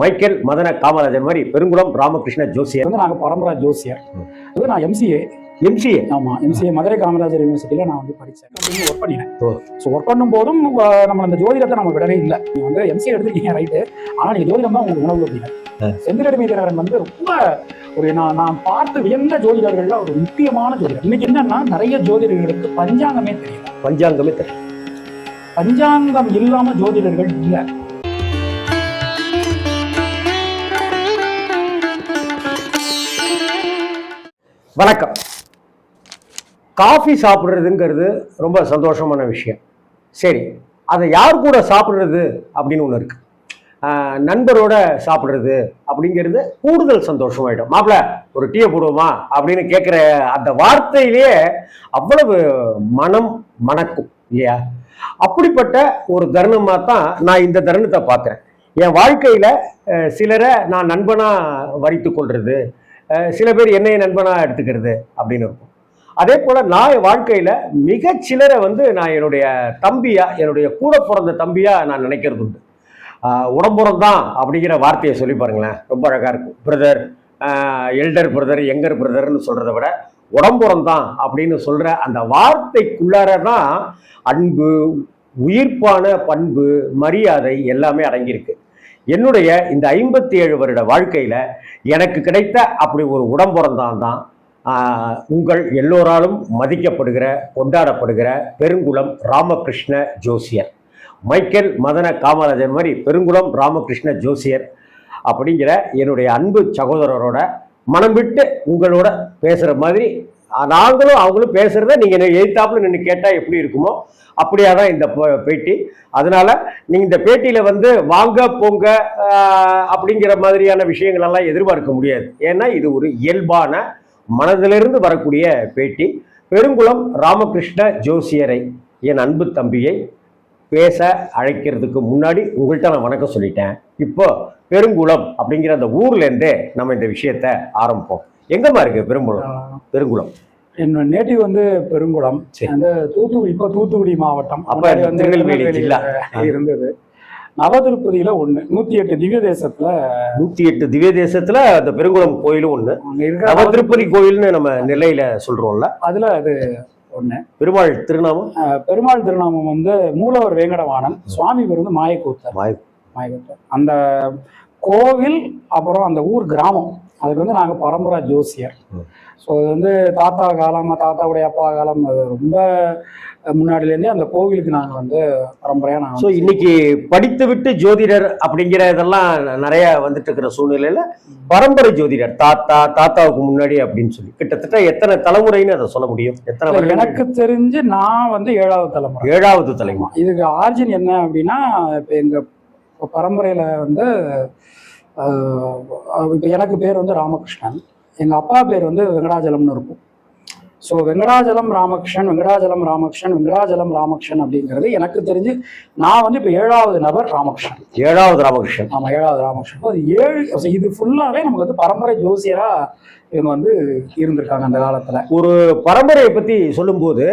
Michael மதன காமராஜன் மாதிரி பெருங்குளம் ராமகிருஷ்ண ஜோசியர். வந்து நாங்கள் பரம்பரா ஜோசியர். அது நான் எம்சிஏ எம்சிஏ ஆமாம் எம்சிஏ மதுரை காமராஜர் யூனிவர்சிட்டியில் நான் வந்து படித்தேன் அப்படின்னு ஒர்க் பண்ணினேன். ஸோ ஒர்க் பண்ணும் போதும் நம்ம அந்த ஜோதிடத்தை நம்ம விடவே இல்லை. நீங்கள் வந்து எம்சிஏ எடுத்திருக்கீங்க ரைட்டு ஆனால் நீங்கள் ஜோதிடம் தான் உங்களுக்கு உணவு அப்படின்னு. செந்திலடி மீதரன் வந்து ரொம்ப ஒரு நான் நான் பார்த்து வியந்த ஜோதிடர்கள்ல ஒரு முக்கியமான ஜோதிடர். இன்னைக்கு என்னன்னா நிறைய ஜோதிடர்களுக்கு பஞ்சாங்கமே தெரியல. பஞ்சாங்கமே தெரியும் பஞ்சாங்கம் இல்லாம ஜோதிடர்கள் இல்லை. வணக்கம். காஃபி சாப்பிட்றதுங்கிறது ரொம்ப சந்தோஷமான விஷயம். சரி அதை யார் கூட சாப்பிட்றது அப்படின்னு ஒன்று இருக்கு. நண்பரோட சாப்பிட்றது அப்படிங்கிறது கூடுதல் சந்தோஷமாயிடும். மாப்பிள ஒரு டீயை போடுவோமா அப்படின்னு கேட்குற அந்த வார்த்தையிலேயே அவ்வளவு மனம் மணக்கும் இல்லையா? அப்படிப்பட்ட ஒரு தருணமாக தான் நான் இந்த தருணத்தை பார்க்குறேன். என் வாழ்க்கையில் சிலரை நான் நண்பனாக வரித்து கொள்வது சில பேர் என்னைய நண்பனாக எடுத்துக்கிறது அப்படின்னு இருக்கும். அதே போல் நான் என் வாழ்க்கையில் மிக சிலரை வந்து நான் என்னுடைய தம்பியாக என்னுடைய கூட பிறந்த தம்பியாக நான் நினைக்கிறது உண்டு. உடம்புறம் தான் அப்படிங்கிற வார்த்தையை சொல்லி பாருங்களேன். ரொம்ப அழகாக இருக்கும். பிரதர் எல்டர் பிரதர் எங்கர் பிரதர்னு சொல்கிறத விட உடம்புறம் தான் அப்படின்னு சொல்கிற அந்த வார்த்தைக்குள்ளார தான் அன்பு உயிர்ப்பான பண்பு மரியாதை எல்லாமே அடங்கியிருக்கு. என்னுடைய இந்த ஐம்பத்தி ஏழு வருட வாழ்க்கையில் எனக்கு கிடைத்த அப்படி ஒரு உடம்புறந்தான் தான் உங்கள் எல்லோராலும் மதிக்கப்படுகிற கொண்டாடப்படுகிற பெருங்குளம் ராமகிருஷ்ண ஜோசியர். மைக்கேல் மதன காமராஜர் மாதிரி பெருங்குளம் ராமகிருஷ்ண ஜோசியர் அப்படிங்கிற என்னுடைய அன்பு சகோதரரோட மனம் விட்டு உங்களோட பேசுகிற மாதிரி நாங்களும் அவங்களும் பேசுகிறத நீங்கள் எழுத்தாப்புல நின்று கேட்டால் எப்படி இருக்குமோ அப்படியா தான் இந்த பேட்டி. அதனால நீங்க இந்த பேட்டியில வந்து வாங்க போங்க அப்படிங்கிற மாதிரியான விஷயங்கள் எல்லாம் எதிர்பார்க்க முடியாது. ஏன்னா இது ஒரு இயல்பான மனதிலிருந்து வரக்கூடிய பேட்டி. பெருங்குளம் ராமகிருஷ்ண ஜோசியரை என் அன்பு தம்பியை பேச அழைக்கிறதுக்கு முன்னாடி உங்கள்கிட்ட நான் வணக்கம் சொல்லிட்டேன். இப்போ பெருங்குளம் அப்படிங்கிற அந்த ஊர்லேருந்தே நம்ம இந்த விஷயத்த ஆரம்பிப்போம். எங்கம்மா இருக்கு பெருங்குளம்? பெருங்குளம். என்னோட நேட்டிவ் வந்து பெருங்குளம். அந்த தூத்துக்குடி இப்போ தூத்துக்குடி மாவட்டம். அப்ப வந்து திருநெல்வேலி. இருந்தது. நவதிருப்பதியில ஒண்ணு நூத்தி எட்டு திவ்ய தேசத்துல நூத்தி எட்டு திவ்ய தேசத்துல அந்த பெருங்குளம் கோயிலும் ஒண்ணு. அங்க இருக்கிற நவ திருப்பதி கோயில்னு நம்ம நெல்லையில சொல்றோம்ல. அதுல அது ஒண்ணு. பெருமாள் திருநாமம்? பெருமாள் திருநாமம் வந்து மூலவர் வேங்கடவாணன் சுவாமி பேர் வந்து மாயக்கூத்தர். மாய- மாயக்கூத்தர். அந்த கோவில் அப்புறம் அந்த ஊர் கிராமம். அதுக்கு வந்து நாங்க பரம்பரா ஜோசியர். ஸோ அது வந்து தாத்தா காலம் தாத்தாவுடைய அப்பா காலம் அது ரொம்ப முன்னாடிலேருந்தே அந்த கோவிலுக்கு நாங்க வந்து பரம்பரையா நாங்க ஸோ இன்னைக்கு படித்து விட்டு ஜோதிடர் அப்படிங்கிற இதெல்லாம் நிறைய வந்துட்டு இருக்கிற சூழ்நிலையில பரம்பரை ஜோதிடர் தாத்தா தாத்தாவுக்கு முன்னாடி அப்படின்னு சொல்லி. கிட்டத்தட்ட எத்தனை தலைமுறைன்னு அதை சொல்ல முடியும்? எத்தனை? எனக்கு தெரிஞ்சு நான் வந்து ஏழாவது தலைமுறை. ஏழாவது தலைமுறை. இதுக்கு ஆர்ஜின் என்ன அப்படின்னா இப்போ எங்கள் பரம்பரையில் வந்து இப்போ எனக்கு பேர் வந்து ராமகிருஷ்ணன். எங்கள் அப்பா பேர் வந்து வெங்கடாஜலம்னு இருக்கும். ஸோ வெங்கடாஜலம் ராமகிருஷ்ணன் வெங்கடாஜலம் ராமகிருஷ்ணன் வெங்கடாஜலம் ராமகிருஷ்ணன் அப்படிங்கிறது எனக்கு தெரிஞ்சு நான் வந்து இப்போ ஏழாவது நபர் ராமகிருஷ்ணன். ஏழாவது ராமகிருஷ்ணன். ஆமாம் ஏழாவது ராமகிருஷ்ணன். அது ஏழு இது ஃபுல்லாகவே நமக்கு வந்து பரம்பரை ஜோசியராக இவங்க வந்து இருந்திருக்காங்க அந்த காலத்தில். ஒரு பரம்பரையை பத்தி சொல்லும்போது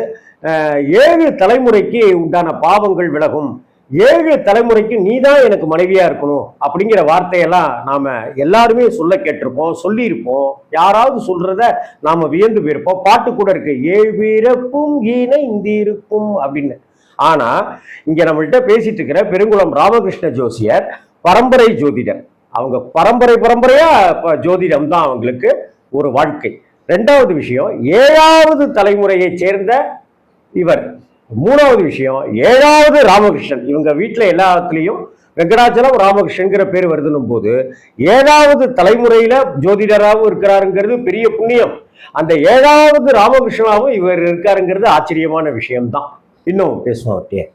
ஏழு தலைமுறைக்கு உண்டான பாவங்கள் விலகும். ஏழு தலைமுறைக்கு நீ தான் எனக்கு மனைவியா இருக்கணும் அப்படிங்கிற வார்த்தையெல்லாம் நாம எல்லாருமே சொல்ல கேட்டிருப்போம் சொல்லியிருப்போம். யாராவது சொல்றத நாம வியந்து போயிருப்போம். பாட்டு கூட இருக்கு ஏழு பிறப்பும் இணைந்திருக்கும் அப்படின்னு. ஆனா இங்க நம்மள்கிட்ட பேசிட்டு இருக்கிற பெருங்குளம் ராமகிருஷ்ண ஜோசியர் பரம்பரை ஜோதிடர். அவங்க பரம்பரை பரம்பரையா ஜோதிடம் தான் அவங்களுக்கு ஒரு வாழ்க்கை. ரெண்டாவது விஷயம் ஏழாவது தலைமுறையை சேர்ந்த இவர். மூணாவது விஷயம் ஏழாவது ராமகிருஷ்ணன். இவங்க வீட்டில் எல்லாத்துலேயும் வெங்கடாச்சலம் ராமகிருஷ்ணங்கிற பேர் வருதுன்னும் போது ஏழாவது தலைமுறையில ஜோதிடராகவும் இருக்கிறாருங்கிறது பெரிய புண்ணியம். அந்த ஏழாவது ராமகிருஷ்ணனாவும் இவர் இருக்காருங்கிறது ஆச்சரியமான விஷயம்தான். இன்னும் பேசுவோம் அவர்கிட்டயே.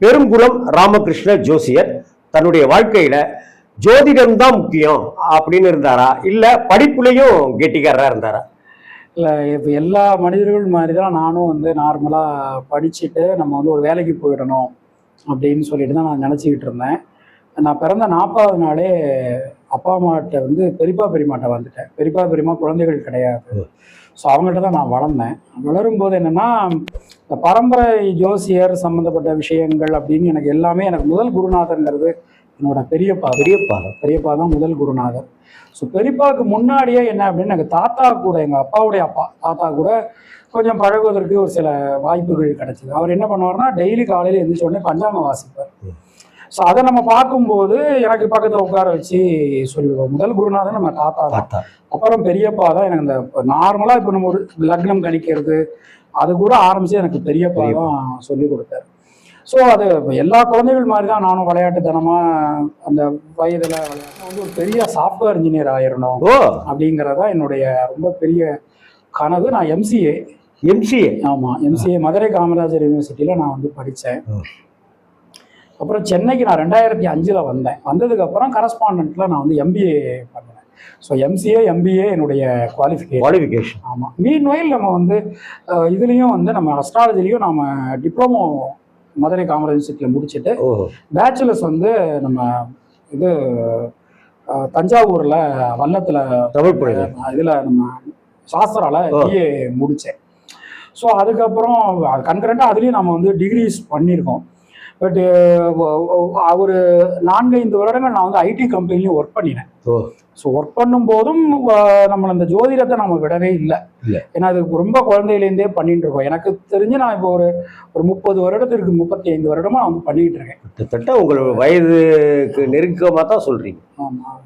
பெருங்குளம் ராமகிருஷ்ண ஜோசியர் தன்னுடைய வாழ்க்கையில ஜோதிடம் தான் முக்கியம் அப்படின்னு இருந்தாரா? இல்ல படிப்புலையும் கெட்டிக்காரரா இருந்தாரா? இல்லை இப்போ எல்லா மனிதர்கள் மாதிரி தான் நானும் வந்து நார்மலாக படிச்சுட்டு நம்ம வந்து ஒரு வேலைக்கு போயிடணும் அப்படின்னு சொல்லிட்டு தான் நான் நினச்சிக்கிட்டு இருந்தேன். நான் பிறந்த நாற்பதாவது நாளே அப்பா அம்மாட்ட வந்து பெரியப்பா பெரியமாட்ட வந்துட்டேன். பெரியப்பா பெரியம்மா குழந்தைகள் கிடையாது. ஸோ அவங்கள்ட்ட தான் நான் வளர்ந்தேன். வளரும்போது என்னென்னா இந்த பரம்பரை ஜோசியர் சம்மந்தப்பட்ட விஷயங்கள் அப்படின்னு எனக்கு எல்லாமே எனக்கு முதல் குருநாதங்கிறது என்னோட பெரியப்பா. பெரியப்பா. பெரியப்பா தான் முதல் குருநாதர். ஸோ பெரியப்பாவுக்கு முன்னாடியே என்ன அப்படின்னு எனக்கு தாத்தா கூட எங்கள் அப்பாவுடைய அப்பா தாத்தா கூட கொஞ்சம் பழகுவதற்கு ஒரு சில வாய்ப்புகள் கிடைச்சிது. அவர் என்ன பண்ணுவார்னா டெய்லி காலையில் எழுந்திரிச்ச உடனே பஞ்சாங்கம் வாசிப்பார். ஸோ அதை நம்ம பார்க்கும்போது எனக்கு பக்கத்தில் உட்கார வச்சு சொல்லிடுவோம். முதல் குருநாதன் நம்ம தாத்தா தான். அப்புறம் பெரியப்பா தான் எனக்கு இந்த நார்மலாக இப்போ நம்ம ஒரு லக்னம் கணிக்கிறது அது கூட ஆரம்பிச்சு எனக்கு பெரியப்பா தான் சொல்லி கொடுத்தாரு. ஸோ அது எல்லா குழந்தைகள் மாதிரி தான் நானும் விளையாட்டுத்தனமாக அந்த வயதில் விளையாட்டு. வந்து ஒரு பெரிய சாஃப்ட்வேர் இன்ஜினியர் ஆயிரணும் ஓ. அப்படிங்கிறதா என்னுடைய ரொம்ப பெரிய கனவு. நான் எம்சிஏ எம்சிஏ ஆமாம் எம்சிஏ மதுரை காமராஜர் யூனிவர்சிட்டியில் நான் வந்து படித்தேன். அப்புறம் சென்னைக்கு நான் ரெண்டாயிரத்தி அஞ்சில் வந்தேன். வந்ததுக்கப்புறம் கரஸ்பாண்டண்ட்டில் நான் வந்து எம்பிஏ பண்ணேன். ஸோ எம்சிஏ எம்பிஏ என்னுடைய குவாலிஃபிகேஷன் குவாலிஃபிகேஷன் ஆமாம் மீன் வயல் நம்ம வந்து இதுலேயும் வந்து நம்ம அஸ்ட்ராலஜிலையும் நம்ம டிப்ளமோ மதுரை காமராஜ் யூனிவர்சிட்டியில் முடிச்சுட்டு பேச்சுலர்ஸ் வந்து நம்ம இது தஞ்சாவூரில் வல்லத்தில் தமிழ் இதில் நம்ம சாஸ்திரால. பிஏ முடித்தேன் ஸோ அதுக்கப்புறம் கன்கரண்ட்டாக அதுலேயும் நம்ம வந்து டிகிரிஸ் பண்ணியிருக்கோம். பட்டு ஒரு நான்கைந்து வருடங்கள் நான் வந்து ஐடி கம்பெனிலையும் ஒர்க் பண்ணினேன். ஸோ ஒர்க் பண்ணும்போதும் நம்ம இந்த ஜோதிடத்தை நம்ம விடவே இல்லை. இல்ல. ஏன்னா அது ரொம்ப குழந்தையிலேருந்தே பண்ணிட்டு இருக்கோம் எனக்கு தெரிஞ்சு நான் இப்போ ஒரு ஒரு முப்பது வருடத்திற்கு முப்பத்தி ஐந்து வருடமா நான் வந்து பண்ணிட்டு இருக்கேன் கிட்டத்தட்ட உங்கள் வயதுக்கு நெருக்கமாக தான் சொல்றீங்க. ஆமாம்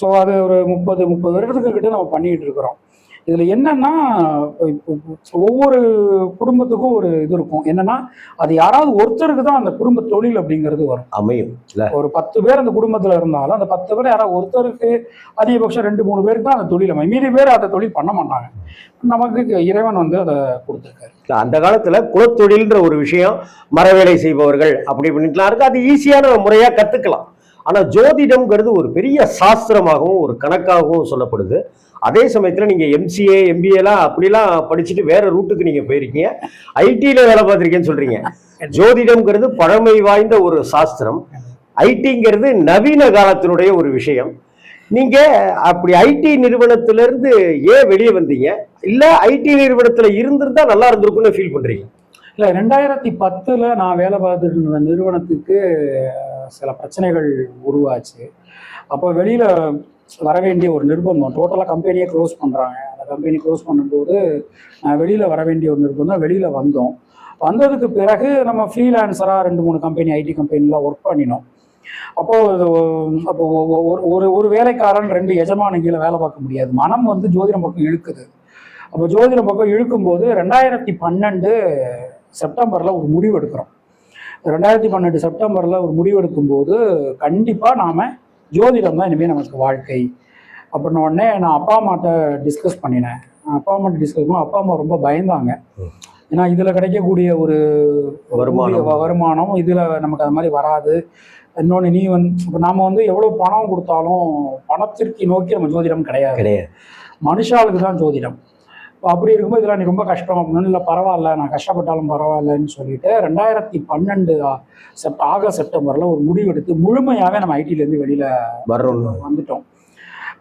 ஸோ அது ஒரு முப்பது முப்பது வருடத்துக்கு கிட்ட நம்ம பண்ணிட்டு இருக்கிறோம் இதில் என்னன்னா ஒவ்வொரு குடும்பத்துக்கும் ஒரு இது இருக்கும். என்னன்னா அது யாராவது ஒருத்தருக்கு தான் அந்த குடும்ப தொழில் அப்படிங்கிறது வரும். அமையும் இல்ல? ஒரு பத்து பேர் அந்த குடும்பத்தில் இருந்தாலும் அந்த பத்து பேர் யாராவது ஒருத்தருக்கு அதிகபட்சம் ரெண்டு மூணு பேருக்கு தான் அந்த தொழில் அமையும். மீதி பேர் அந்த தொழில் பண்ண மாட்டாங்க. நமக்கு இறைவன் வந்து அதை கொடுத்துருக்காரு. அந்த காலத்துல குலத்தொழில்ன்ற ஒரு விஷயம் மரவேலை செய்பவர்கள் அப்படி இப்படின்ட்டுலாம் இருக்கு. அது ஈஸியான முறையா கத்துக்கலாம். ஆனா ஜோதிடம்ங்கிறது ஒரு பெரிய சாஸ்திரமாகவும் ஒரு கணக்காகவும் சொல்லப்படுது. அதே சமயத்துல நீங்க எம்சிஏ எம்பிஏலாம் அப்படிலாம் படிச்சுட்டு வேற ரூட்டுக்கு நீங்க போயிருக்கீங்க. ஐடில வேலை பார்த்திருக்கேன்னு சொல்றீங்க. ஜோதிடம்ங்கிறது பழமை வாய்ந்த ஒரு சாஸ்திரம். ஐடிங்கிறது நவீன காலத்தினுடைய ஒரு விஷயம். நீங்க அப்படி ஐடி நிறுவனத்திலிருந்து ஏன் வெளியே வந்தீங்க? இல்ல ஐடி நிறுவனத்துல இருந்திருந்தா நல்லா இருந்திருக்கும்னு ஃபீல் பண்றீங்க? இல்லை ரெண்டாயிரத்தி பத்தில் நான் வேலை பார்த்துட்டு இருந்த நிறுவனத்துக்கு சில பிரச்சனைகள் உருவாச்சு. அப்போ வெளியில் வர வேண்டிய ஒரு நிர்பந்தம். டோட்டலாக கம்பெனியை க்ளோஸ் பண்ணுறாங்க அந்த கம்பெனி க்ளோஸ் பண்ணும்போது வெளியில் வர வேண்டிய ஒரு நிர்பந்தம் வெளியில் வந்தோம். வந்ததுக்கு பிறகு நம்ம ஃப்ரீலான்சராக ரெண்டு மூணு கம்பெனி ஐடி கம்பெனிலாம் ஒர்க் பண்ணினோம். அப்போது அப்போ ஒரு ஒரு ஒரு வேலைக்காரன் ரெண்டு எஜமானங்கள வேலை பார்க்க முடியாது. மனம் வந்து ஜோதிடம் பக்கம் இழுக்குது. அப்போ ஜோதிடம் பக்கம் இழுக்கும்போது ரெண்டாயிரத்தி பன்னெண்டு செப்டம்பரில் ஒரு முடிவு எடுக்கிறோம். ரெண்டாயிரத்தி பன்னெண்டு செப்டம்பரில் ஒரு முடிவு எடுக்கும்போது கண்டிப்பாக நாம் ஜோதிடம் தான் இனிமேல் நமக்கு வாழ்க்கை. அப்படின்ன உடனே நான் அப்பா அம்மாட்ட டிஸ்கஸ் பண்ணினேன். அப்பா அம்மாட்ட டிஸ்கஸ் பண்ண அப்பா அம்மா ரொம்ப பயந்தாங்க. ஏன்னா இதில் கிடைக்கக்கூடிய ஒரு வருமானம். வருமானம் இதில் நமக்கு அது மாதிரி வராது. இன்னொன்று நீ வந்து இப்போ நாம் வந்து எவ்வளோ பணம் கொடுத்தாலும் பணத்திற்கு நோக்கி நம்ம ஜோதிடம் கிடையாது. கிடையாது. மனுஷாளுக்கு தான் ஜோதிடம். அப்படி இருக்கும்போது இதெல்லாம் நீ ரொம்ப கஷ்டம். அப்படின்னு இல்லை பரவாயில்ல நான் கஷ்டப்பட்டாலும் பரவாயில்லன்னு சொல்லிட்டு ரெண்டாயிரத்தி பன்னெண்டு செப்ட் ஆகஸ்ட் செப்டம்பரில் ஒரு முடிவு எடுத்து முழுமையாகவே நம்ம ஐடியிலேருந்து வெளியில் வர்றோம் வந்துட்டோம்.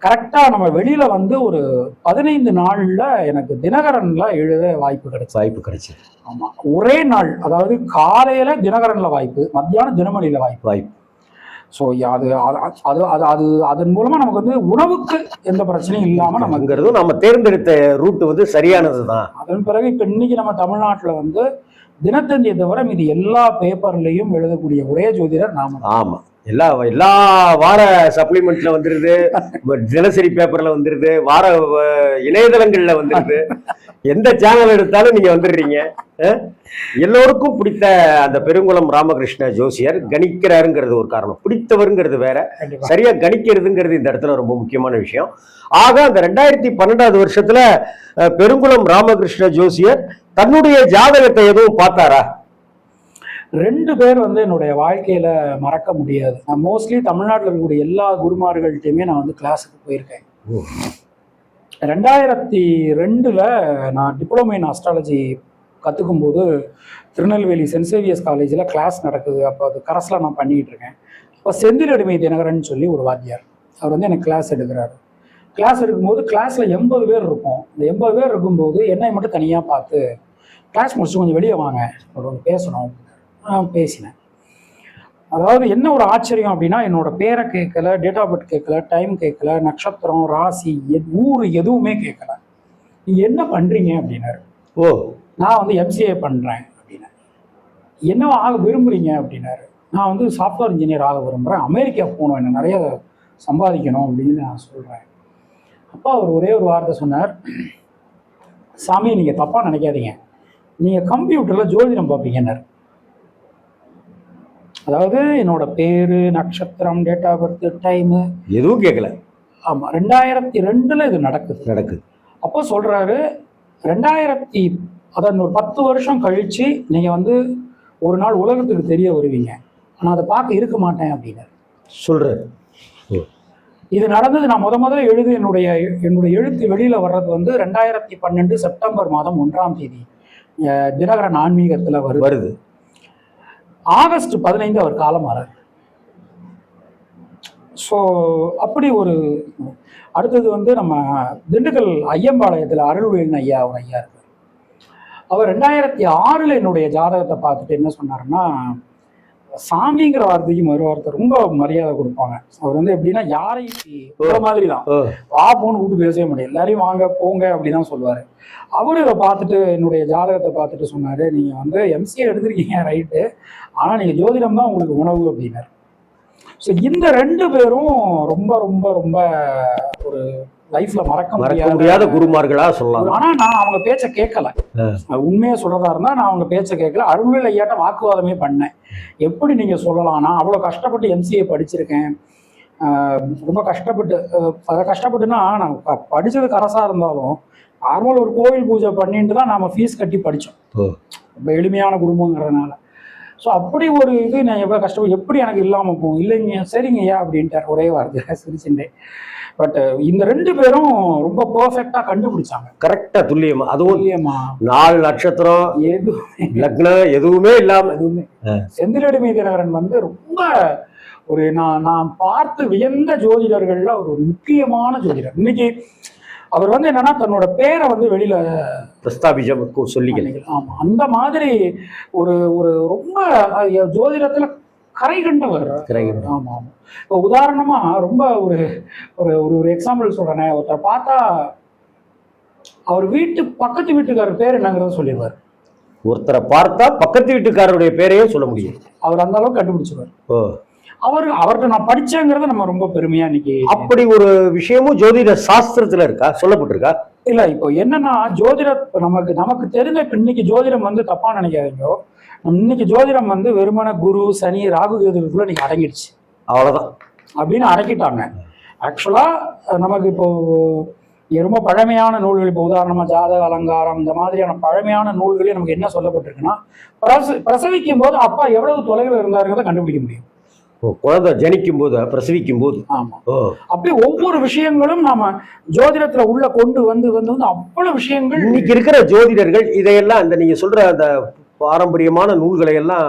கரெக்டாக நம்ம வெளியில் வந்து ஒரு பதினைந்து நாளில் எனக்கு தினகரனில் எழுத வாய்ப்பு கிடைச்சு வாய்ப்பு கிடைச்சது. ஆமாம் ஒரே நாள் அதாவது காலையில் தினகரனில் வாய்ப்பு மத்தியானம் தினமணியில் வாய்ப்பு. வாய்ப்பு. ஸோ அது அது அது அது அது அதன் மூலமாக நமக்கு வந்து உணவுக்கு எந்த பிரச்சனையும் இல்லாமல் நமக்கு நமங்கிறதும் நம்ம தேர்ந்தெடுத்த ரூட் வந்து சரியானது தான் அதன் பிறகு இப்போ இன்னைக்கு நம்ம தமிழ்நாட்டில் வந்து தினத்தந்தியை தவிர மீதி எல்லா பேப்பர்லையும் எழுதக்கூடிய ஒரே ஜோதிடர் நாம தான். ஆமா. எல்லா எல்லா வார சப்ளிமெண்ட்ல வந்துருது. தினசரி பேப்பர்ல வந்துருது. வார இணையதளங்கள்ல வந்துருது. எந்த சேனல் எடுத்தாலும் நீங்க வந்துடுறீங்க? எல்லோருக்கும் பிடித்த அந்த பெருங்குளம் ராமகிருஷ்ண ஜோசியர் கணிக்கிறாருங்கிறது ஒரு காரணம். பிடித்தவருங்கிறது வேற. சரியா கணிக்கிறதுங்கிறது இந்த இடத்துல ரொம்ப முக்கியமான விஷயம். ஆக அந்த ரெண்டாயிரத்தி பன்னெண்டாவது வருஷத்துல பெருங்குளம் ராமகிருஷ்ண ஜோசியர் தன்னுடைய ஜாதகத்தை எதுவும் பார்த்தாரா? ரெண்டு பேர் வந்து என்னுடைய வாழ்க்கையில மறக்க முடியாது. நான் மோஸ்ட்லி தமிழ்நாட்டில் இருக்கக்கூடிய எல்லா குருமார்கள்ட்டையுமே நான் வந்து கிளாஸுக்கு போயிருக்கேன். ரெண்டாயிரத்தி ரெண்டில் நான் டிப்ளமோ இன் அஸ்ட்ராலஜி கற்றுக்கும் போது திருநெல்வேலி சென்ட் சேவியர்ஸ் காலேஜில் கிளாஸ் நடக்குது. அப்போ அது கரஸில் நான் பண்ணிகிட்டு இருக்கேன். இப்போ செந்தில் அடிமை தினகரன் சொல்லி ஒரு வாத்தியார். அவர் வந்து எனக்கு கிளாஸ் எடுக்கிறாரு. கிளாஸ் எடுக்கும்போது கிளாஸில் எண்பது பேர் இருக்கும் இந்த எண்பது பேர் இருக்கும்போது என்னை மட்டும் தனியாக பார்த்து கிளாஸ் முடிச்சு கொஞ்சம் வெளியே வாங்க. ஒரு பேசணும். நான் பேசினேன். அதாவது என்ன ஒரு ஆச்சரியம் அப்படின்னா என்னோட பேரை கேட்கல டேட் ஆஃப் பர்த் கேட்கல டைம் கேட்கல நட்சத்திரம் ராசி ஊர் எதுவுமே கேட்கல. நீங்க என்ன பண்றீங்க அப்படின்னாரு. ஓ. நான் வந்து எம்சிஏ பண்றேன் அப்படின்னாரு. என்ன ஆக விரும்புறீங்க அப்படின்னாரு. நான் வந்து சாஃப்ட்வேர் இன்ஜினியர் ஆக விரும்புறேன். அமெரிக்கா போகணும். என்ன நிறைய சம்பாதிக்கணும் அப்படின்னு நான் சொல்றேன். அப்பா அவர் ஒரே ஒரு வார்த்தை சொன்னார். சாமி நீங்க தப்பா நினைக்காதீங்க. நீங்க கம்ப்யூட்டர்ல ஜோதிடம் பார்ப்பீங்கன்னாரு. அதாவது என்னோட பேரு நட்சத்திரம் டேட் ஆஃப் பர்த் டைமு எதுவும் கேட்கல ஆமா ரெண்டாயிரத்தி ரெண்டுல இது நடக்குது. நடக்குது. அப்போ சொல்றாரு ரெண்டாயிரத்தி அதாவது ஒரு பத்து வருஷம் கழிச்சு நீங்க வந்து ஒரு நாள் உலகத்துக்கு தெரிய வருவீங்க. ஆனா அதை பார்க்க இருக்க மாட்டேன் அப்படின்னாரு. சொல்றாரு ஓ. இது நடந்தது நான் முத முதல்ல எழுது என்னுடைய என்னுடைய எழுத்து வெளியில வர்றது வந்து ரெண்டாயிரத்தி பன்னெண்டு செப்டம்பர் மாதம் ஒன்றாம் தேதி தினகரன் ஆன்மீகத்துல வருது. வருது. ஆகஸ்ட் பதினைந்து அவர் காலமாறார் ஸோ அப்படி ஒரு அடுத்தது வந்து நம்ம திண்டுக்கல் ஐயம்பாளையத்தில் அருள்வேலன் ஐயா ஒரு ஐயா இருக்கு அவர் ரெண்டாயிரத்தி ஆறில் என்னுடைய ஜாதகத்தை பார்த்துட்டு என்ன சொன்னாருன்னா சாமிங்கிற வார்த்தைக்கு மறு வார்த்தை ரொம்ப மரியாதை கொடுப்பாங்க. அவர் வந்து எப்படின்னா யாரையும் மாதிரி தான் வா போன்னு கூட்டு பேசவே முடியாது எல்லாரையும் வாங்க போங்க அப்படிதான் சொல்லுவாரு. அவரு இதை பார்த்துட்டு என்னுடைய ஜாதகத்தை பார்த்துட்டு சொன்னாரு நீங்க வந்து எம்சிஏ எடுத்திருக்கீங்க ரைட்டு ஆனா நீங்க ஜோதிடம் தான் உங்களுக்கு உணவு அப்படின்னாரு. ஸோ இந்த ரெண்டு பேரும் ரொம்ப ரொம்ப ரொம்ப ஒரு லைஃப்ல மறக்க மறக்க முடியாத முடியாத குருமார்களா சொல்லலாம். ஆனா நான் அவங்க பேச்ச கேட்கல. உண்மையா சொல்றதா இருந்தா நான் அவங்க பேச்ச கேட்கல. அருள்வேல் ஐயாட்ட வாக்குவாதமே பண்ணேன். எப்படி நீங்க சொல்லலாம் நான் அவ்வளவு கஷ்டப்பட்டு எம்சிஏ படிச்சிருக்கேன். ரொம்ப கஷ்டப்பட்டு அதை கஷ்டப்பட்டுனா நான் ப- படிச்சது கரசா இருந்தாலும் நார்மல் ஒரு கோவில் பூஜை பண்ணிட்டு தான் நாம ஃபீஸ் கட்டி படிச்சோம். ஓ. ரொம்ப எளிமையான குடும்பங்கிறதுனால. ஸோ அப்படி ஒரு இது நான் எவ்வளோ கஷ்டம் எப்படி எனக்கு இல்லாமல் போகும்? இல்லைங்க சரிங்க ஐயா அப்படின்ட்டார். ஒரே வார்த்தை சிரிச்சுட்டே பட் இந்த ரெண்டு பேரும் ரொம்ப பர்ஃபெக்டாக கண்டுபிடிச்சாங்க. கரெக்டா துல்லியமா. அதுவும் இல்லையம்மா நாலு நட்சத்திரம் எது லக்னம் எதுவுமே இல்லாம எதுவுமே. செந்திலடிமை தினகரன் வந்து ரொம்ப ஒரு நான் நான் பார்த்து வியந்த ஜோதிடர்கள்ல ஒரு முக்கியமான ஜோதிடர். இன்னைக்கு அவர் வந்து என்னன்னா தன்னோட பேரை வந்து வெளியில பிரஸ்தாபிச்சம் சொல்லிக்கல. ஆமா அந்த மாதிரி ஒரு ஒரு ரொம்ப ஜோதிடத்துல கரை கண்டவர் கரை கண்டவர். ஆமா ஆமா இப்போ உதாரணமா ரொம்ப ஒரு ஒரு ஒரு ஒரு எக்ஸாம்பிள் சொல்றேனே ஒருத்தர் பார்த்தா அவர் வீட்டு பக்கத்து வீட்டுக்காரர் பேர் என்னங்கிறத சொல்லிடுவார். ஒருத்தரை பார்த்தா பக்கத்து வீட்டுக்காரருடைய பேரையே சொல்ல முடியும். அவர் அந்த அளவுக்கு கண்டுபிடிச்சிருவார். ஓ. அவர் அவர்கிட்ட நான் படிச்சேங்கிறத நம்ம ரொம்ப பெருமையா இன்னைக்கு அப்படி ஒரு விஷயமும் ஜோதிட சாஸ்திரத்துல இருக்கா? சொல்லப்பட்டிருக்கா? இல்ல இப்போ என்னன்னா ஜோதிட நமக்கு நமக்கு தெரிஞ்ச இப்ப இன்னைக்கு ஜோதிடம் வந்து தப்பா நினைக்காதீங்க. இன்னைக்கு ஜோதிடம் வந்து வெறுமன குரு சனி ராகு கேதுக்குள்ள நீங்க அடங்கிடுச்சு. அவ்வளவுதான். அப்படின்னு அடக்கிட்டாங்க. ஆக்சுவலா நமக்கு இப்போ ரொம்ப பழமையான நூல்கள் இப்போ உதாரணமா ஜாதக அலங்காரம் இந்த மாதிரியான பழமையான நூல்களே நமக்கு என்ன சொல்லப்பட்டிருக்குன்னா பிரச பிரசவிக்கும் போது அப்பா எவ்வளவு தொலைவில் இருந்தாருங்கிறத கண்டுபிடிக்க முடியும். குழந்தை ஜனிக்கும் போது பிரசவிக்கும் போது ஆமா. ஓ. அப்படி ஒவ்வொரு விஷயங்களும் நாம ஜோதிடத்துல உள்ள கொண்டு வந்து வந்து வந்து அவ்வளவு விஷயங்கள் இன்னைக்கு இருக்கிற ஜோதிடர்கள் இதையெல்லாம் அந்த நீங்க சொல்ற அந்த பாரம்பரியமான நூல்களை எல்லாம்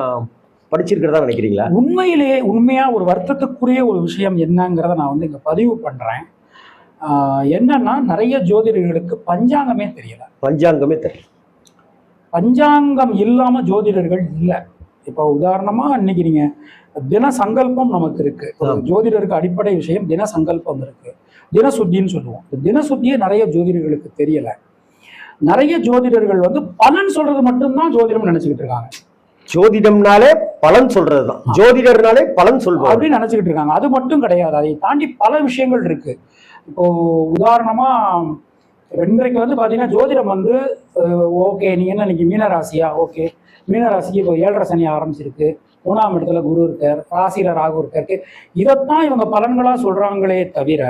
படிச்சிருக்கிறதா நினைக்கிறீங்களா? உண்மையிலேயே உண்மையா ஒரு வருத்தத்துக்குரிய ஒரு விஷயம் என்னங்கிறத நான் வந்து இங்க பதிவு பண்றேன். ஆஹ் என்னன்னா நிறைய ஜோதிடர்களுக்கு பஞ்சாங்கமே தெரியல. பஞ்சாங்கமே தெரியல. பஞ்சாங்கம் இல்லாம ஜோதிடர்கள் இல்லை. இப்போ உதாரணமா இன்னைக்கு நீங்க தின சங்கல்பம் நமக்கு இருக்கு. ஜோதிடருக்கு அடிப்படை விஷயம் தின சங்கல்பம் இருக்கு. தினசுத்தின்னு சொல்லுவோம். தினசுத்தியே நிறைய ஜோதிடர்களுக்கு தெரியல. நிறைய ஜோதிடர்கள் வந்து பலன் சொல்றது மட்டும்தான் ஜோதிடம் நினைச்சுக்கிட்டு இருக்காங்க. ஜோதிடம்னாலே பலன் சொல்றதுதான். ஜோதிடர்னாலே பலன் சொல்வார் அப்படின்னு நினைச்சுக்கிட்டு இருக்காங்க. அது மட்டும் கிடையாது. அதை தாண்டி பல விஷயங்கள் இருக்கு. இப்போ உதாரணமா இன்றைக்கு வந்து பாத்தீங்கன்னா ஜோதிடம் வந்து ஓகே நீங்க என்ன இன்னைக்கு மீனராசியா? ஓகே. மீனராசிக்கு இப்போ ஏழரை சனி ஆரம்பிச்சிருக்கு. மூணாம் இடத்துல குரு இருக்கார் ராசியில ராகு இருக்காரு இதைத்தான் இவங்க பலன்களா சொல்றாங்களே தவிர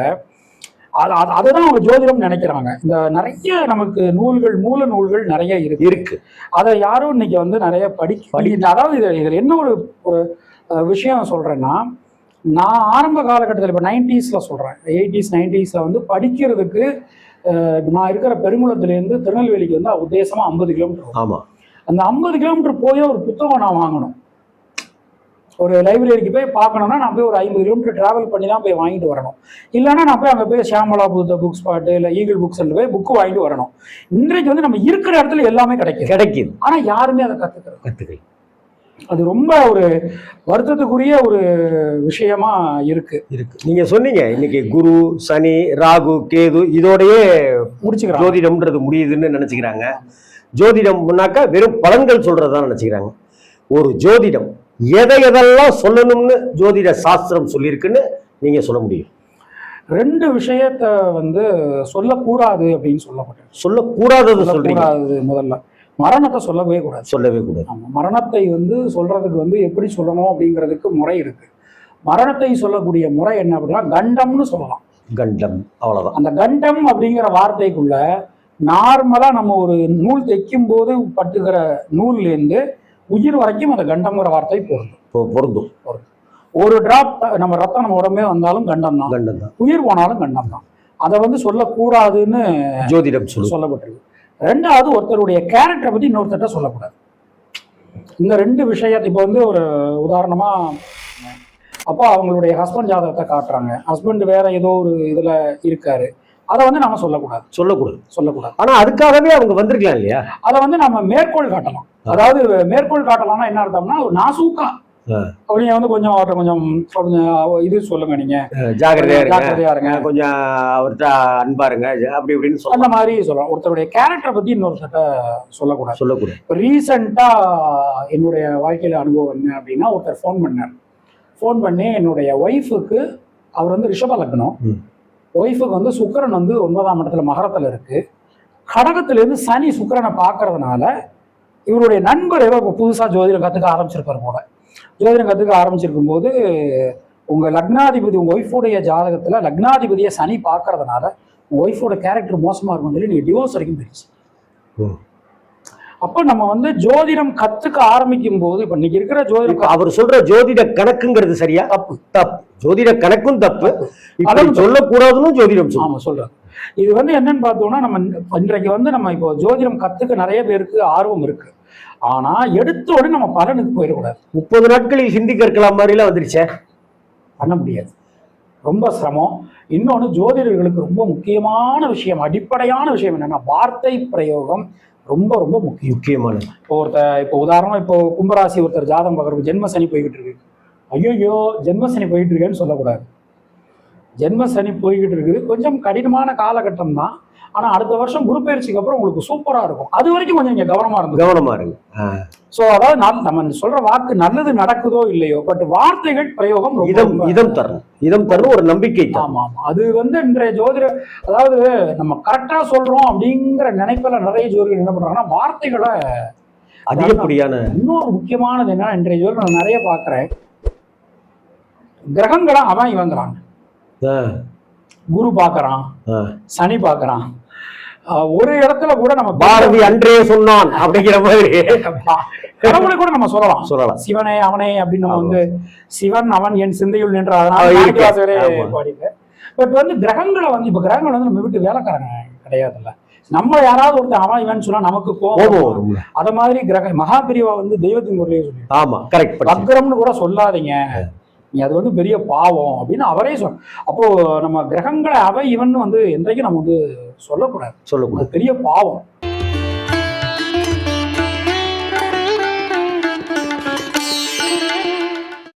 அது அது- அதுதான் அவங்க ஜோதிடம் நினைக்கிறாங்க. இந்த நிறைய நமக்கு நூல்கள் மூல நூல்கள் நிறைய இருக்கு. இருக்கு. அதை யாரும் இன்னைக்கு வந்து நிறைய படிக்க படி- அதாவது இது இதில் என்ன ஒரு ஒரு விஷயம் சொல்றேன்னா நான் ஆரம்ப காலகட்டத்தில் இப்போ நைன்டிஸில் சொல்கிறேன் எயிட்டிஸ் நைன்டிஸில் வந்து படிக்கிறதுக்கு நான் இருக்கிற பெருங்குளத்துலேருந்து திருநெல்வேலிக்கு வந்து உத்தேசமாக ஐம்பது கிலோமீட்டர் ஆமா. அந்த ஐம்பது கிலோமீட்டர் போய் ஒரு புத்தகம் நான் வாங்கணும். ஒரு லைப்ரரிக்கு போய் பார்க்கணும்னா நான் போய் ஒரு ஐம்பது கிலோமீட்டர் டிராவல் பண்ணி தான் போய் வாங்கிட்டு வரணும். இல்லைன்னா நான் போய் அங்கே போய் ஷியாமலா புத்த புக் ஸ்பாட்டு இல்லை ஈகிள் புக்ஸ் போய் புக்கு வாங்கிட்டு வரணும். இன்றைக்கு வந்து நம்ம இருக்கிற இடத்துல எல்லாமே கிடைக்குது. கிடைக்குது. ஆனா யாருமே அதை கத்துக்கிறது கத்துக்கல. அது ரொம்ப ஒரு வருத்தத்துக்குரிய ஒரு விஷயமா இருக்கு. இருக்கு. நீங்க சொன்னீங்க இன்னைக்கு குரு சனி ராகு கேது இதோடயே முடிச்சுக்கிறாங்க. ஜோதிடம்ன்றது முடியுதுன்னு நினைச்சுக்கிறாங்க. ஜோதிடம் முன்னாக்கா வெறும் பலன்கள் சொல்றதுதான் நினைச்சுக்கிறாங்க. ஒரு ஜோதிடம் எதை எதெல்லாம் சொல்லணும்னு ஜோதிட சாஸ்திரம் சொல்லியிருக்குன்னு நீங்க சொல்ல முடியும். ரெண்டு விஷயத்த வந்து சொல்லக்கூடாது அப்படின்னு சொல்லப்பட்டிருக்கு சொல்லக்கூடாதது சொல்றீங்க. சொல்லக்கூடாது முதல்ல. மரணத்தை சொல்லவே கூடாது. சொல்லவே கூடாது. ஆமா மரணத்தை வந்து சொல்றதுக்கு வந்து எப்படி சொல்லணும் அப்படிங்கிறதுக்கு முறை இருக்கு. மரணத்தை சொல்லக்கூடிய முறை என்ன அப்படின்னா கண்டம்னு சொல்லலாம். கண்டம் அவ்வளவுதான். அந்த கண்டம் அப்படிங்கிற வார்த்தைக்குள்ள நார்மலா நம்ம ஒரு நூல் தைக்கும் போது பட்டுகிற நூல்லேருந்து உயிர் வரைக்கும் அந்த கண்டம்ங்கிற வார்த்தை பொருந்தும். பொ- பொருந்தும். ஒரு டிராப் நம்ம ரத்தம் நம்ம உடம்பே வந்தாலும் கண்டம் தான் கண்டம் தான் உயிர் போனாலும் கண்டம் தான் அதை வந்து சொல்லக்கூடாதுன்னு ஜோதிடம் சொல்லு. சொல்லப்பட்டிருக்கு. ரெண்டாவது ஒருத்தருடைய கேரக்டரை பத்தி இன்னொருத்தர்ட்ட சொல்லக்கூடாது. இந்த ரெண்டு விஷயத்தை இப்போ வந்து ஒரு உதாரணமா அப்போ அவங்களுடைய ஹஸ்பண்ட் ஜாதகத்தை காட்டுறாங்க. ஹஸ்பண்ட் வேற ஏதோ ஒரு இதுல இருக்காரு. அதை வந்து நம்ம சொல்லக்கூடாது. சொல்லக்கூடாது. சொல்லக்கூடாது. ஆனா அதுக்காகவே அவங்க வந்திருக்கலாம் இல்லையா? அதை வந்து நம்ம மேற்கோள் காட்டலாம். அதாவது மேற்கோள் காட்டலாம்னா என்ன அர்த்தம்னா நாசூக்கா. அப்படிங்க வந்து கொஞ்சம் அவர்கிட்ட கொஞ்சம் இது சொல்லுங்க நீங்க. அஹ் ஜாக்கிரதையா இருங்க. கொஞ்சம் அவர்கிட்ட அன்பா இருங்க அப்படி இப்படின்னு அந்த சொல்ல மாதிரி சொல்லலாம். ஒருத்தருடைய கேரக்டரை பத்தி இன்னொருத்தர்ட்ட சொல்லக்கூடாது. சொல்லக்கூடாது. இப்போ ரீசெண்டாக என்னுடைய வாழ்க்கையில் அனுபவம் என்ன அப்படின்னா ஒருத்தர் ஃபோன் பண்ணார். ஃபோன் பண்ணி என்னுடைய ஒய்ஃபுக்கு அவர் வந்து ரிஷப லக்னம். ஒய்ஃபுக்கு வந்து சுக்கரன் வந்து ஒன்பதாம் இடத்துல மகரத்தில் இருக்குது கடகத்திலேருந்து சனி சுக்கரனை பார்க்கறதுனால இவருடைய நண்பர் ஏதோ இப்போ புதுசாக ஜோதிடம் கற்றுக்க ஆரம்பிச்சிருப்பார் போல. ஜோதிடம் கற்றுக்க ஆரம்பிச்சிருக்கும் போது உங்கள் லக்னாதிபதி உங்கள் ஒய்ஃபுடைய ஜாதகத்தில் லக்னாதிபதியை சனி பார்க்கறதுனால உங்கள் ஒய்ஃபோட கேரக்டர் மோசமாக இருக்கும்னு சொல்லி நீங்கள் டிவோர்ஸ் வரைக்கும் போயிடுச்சு. அப்போ நம்ம வந்து ஜோதிடம் கத்துக்க ஆரம்பிக்கும் போது இப்ப இன்னைக்கு இருக்கிற ஜோதிடம் அவர் சொல்ற ஜோதிட கணக்குங்கிறது சரியா? தப்பு. தப்பு. ஜோதிட கணக்கும் தப்பு. தப்பு. சொல்லக்கூடாதுன்னு ஜோதிடம் ஆமா சொல்றேன் இது வந்து என்னன்னு பார்த்தோம்னா நம்ம இன்றைக்கு வந்து நம்ம இப்போ ஜோதிடம் கத்துக்க நிறைய பேருக்கு ஆர்வம் இருக்கு. ஆனா எடுத்த உடனே நம்ம பலனுக்கு போயிடக்கூடாது. முப்பது நாட்களில் ஹிந்தி கற்கலாம் மாதிரிலாம் வந்துருச்சே? பண்ண முடியாது. ரொம்ப சிரமம். இன்னொன்று ஜோதிடர்களுக்கு ரொம்ப முக்கியமான விஷயம் அடிப்படையான விஷயம் என்னன்னா வார்த்தை பிரயோகம் ரொம்ப ரொம்ப முக்கியம். முக்கியமானது. இப்போ ஒருத்தர் இப்போ உதாரணமா இப்போ கும்பராசி ஒருத்தர் ஜாதகம் பார்க்குறப்ப ஜென்ம சனி போய்கிட்டு இருக்கு. ஐயோ ஜென்ம சனி போயிட்டு இருக்கேன்னு சொல்லக்கூடாது. ஜென்ம சனி போய்கிட்டு இருக்குது. கொஞ்சம் கடினமான காலகட்டம் தான் ஆனா அடுத்த வருஷம் குரு பயிற்சிக்கு அப்புறம் உங்களுக்கு சூப்பரா இருக்கும். அது வரைக்கும் கொஞ்சம் நீங்க கவனமா இருந்துக்கும் கவனமா இருங்க. ஸோ அதாவது நான் நம்ம சொல்ற வாக்கு நல்லது நடக்குதோ இல்லையோ பட் வார்த்தைகள் பிரயோகம் இதம் இதம் தரணும் இதம் தரணும் ஒரு நம்பிக்கை தரணும் ஆமா ஆமா. அது வந்து இன்றைய ஜோதிட அதாவது நம்ம கரெக்டா சொல்றோம் அப்படிங்கிற நினைப்பில நிறைய ஜோதிடர்கள் என்ன பண்றாங்கன்னா வார்த்தைகளை அதிகப்படியான இன்னொரு முக்கியமானது என்ன இன்றைய ஜோதிடம் நான் நிறைய பார்க்குறேன். கிரகங்களை அவன் இவங்கிறாங்க குரு பார்க்கறான். ஆ. சனி பார்க்கறான். ஒரு இடத்துல கூட நம்ம பாரதி அன்றே சொன்னான் அப்படிங்கிற மாதிரி. கடவுளை கூட நம்ம சொல்லலாம். சொல்லலாம். சிவனே அவனே அப்படின்னு நம்ம. வந்து சிவன் அவன் என் சிந்தையுள் நின்ற அதனால பட் வந்து கிரகங்களை வந்து இப்ப கிரகங்கள் வந்து நம்ம வீட்டு வேலைக்காரங்க கிடையாதுல்ல. நம்ம யாராவது ஒருத்தர் அவன் இவன் சொன்னா நமக்கு கோபம் வரும். அத மாதிரி கிரக மகாபிரிவா வந்து தெய்வத்தின் முறையே சொல்லி ஆமா கரெக்ட் வக்ரம்னு கூட சொல்லாதீங்க. நீ அது வந்து பெரிய பாவம் அப்படின்னு அவரே சொல் அப்போ நம்ம கிரகங்களை அவை இவன் வந்து என்றைக்கும் நம்ம வந்து சொல்லக்கூடாது. சொல்லக்கூடாது. அது பெரிய பாவம்.